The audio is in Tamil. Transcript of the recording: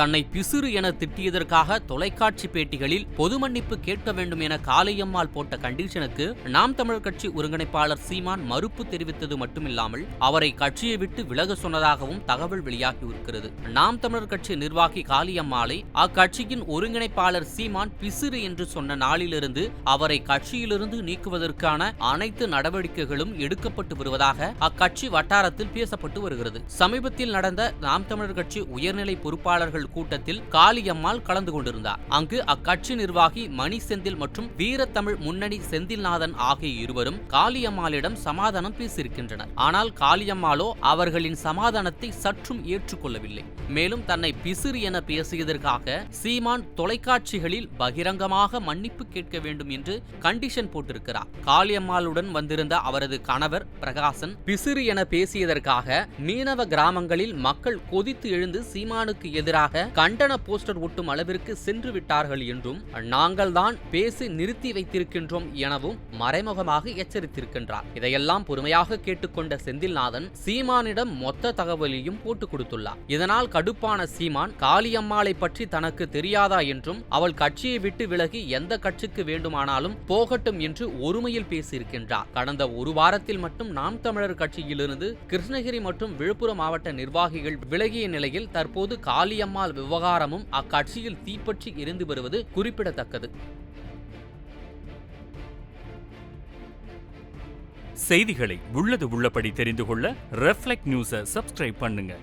தன்னை பிசுறு என திட்டியதற்காக தொலைக்காட்சி பேட்டிகளில் பொது மன்னிப்பு கேட்க வேண்டும் என காளியம்மாள் போட்ட கண்டிஷனுக்கு நாம் தமிழர் கட்சி ஒருங்கிணைப்பாளர் சீமான் மறுப்பு தெரிவித்தது மட்டுமில்லாமல் அவரை கட்சியை விட்டு விலக சொன்னதாகவும் தகவல் வெளியாகியிருக்கிறது. நாம் தமிழர் கட்சி நிர்வாகி காளியம்மாளை அக்கட்சியின் ஒருங்கிணைப்பாளர் சீமான் பிசிறு என்று சொன்ன நாளிலிருந்து அவரை கட்சியிலிருந்து நீக்குவதற்கான அனைத்து நடவடிக்கைகளும் எடுக்கப்பட்டு வருவதாக அக்கட்சி வட்டாரத்தில் பேசப்பட்டு வருகிறது. சமீபத்தில் நடந்த நாம் தமிழர் கட்சி உயர்நிலை பொறுப்பாளர்கள் கூட்டத்தில் காளியம்மாள் கலந்து கொண்டிருந்தார். அங்கு அக்கட்சி நிர்வாகி மணி செந்தில் மற்றும் வீரத்தமிழ் முன்னணி செந்தில்நாதன் ஆகிய இருவரும் காளியம்மாளிடம் சமாதானம் பேசியிருக்கின்றனர். ஆனால் காளியம்மாளோ அவர்களின் சமாதானத்தை சற்றும் ஏற்றுக்கொள்ளவில்லை. மேலும் தன்னை பிசிறு என பேசியதற்காக சீமான் தொலைக்காட்சிகளில் பகிரங்கமாக மன்னிப்பு கேட்க வேண்டும் என்று கண்டிஷன் போட்டிருக்கிறார். காளியம்மாளுடன் வந்திருந்த அவரது கணவர் பிரகாசன் பிசிறு என பேசியதற்காக மீனவ கிராமங்களில் மக்கள் கொதித்து எழுந்து சீமானுக்கு எதிராக கண்டன போஸ்டர் ஒட்டும் அளவிற்கு சென்று விட்டார்கள் என்றும் நாங்கள் தான் பேசி நிறுத்தி வைத்திருக்கின்றோம் எனவும் மறைமுகமாக எச்சரித்திருக்கின்றார். இதையெல்லாம் பொறுமையாக கேட்டுக்கொண்ட செந்தில்நாதன் சீமானிடம் மொத்த தகவலையும் போட்டுக் கொடுத்துள்ளார். இதனால் கடுப்பான சீமான் காளியம்மாளை பற்றி தனக்கு தெரியாதா என்றும் அவள் கட்சியை விட்டு விலகி எந்த கட்சிக்கு வேண்டுமானாலும் போகட்டும் என்று ஒருமையில் பேசியிருக்கின்றார். கடந்த ஒரு வாரத்தில் மட்டும் நாம் தமிழர் கட்சியிலிருந்து கிருஷ்ணகிரி மற்றும் விழுப்புரம் மாவட்ட நிர்வாகிகள் விலகிய நிலையில் தற்போது காளியம்மா காளியம்மாள் விவகாரமும் அக்கட்சியில் தீப்பற்றி எரிந்து வருவது குறிப்பிடத்தக்கது. செய்திகளை உள்ளது உள்ளபடி தெரிந்து கொள்ள ரெஃப்ளெக்ட் நியூஸை சப்ஸ்கிரைப் பண்ணுங்க.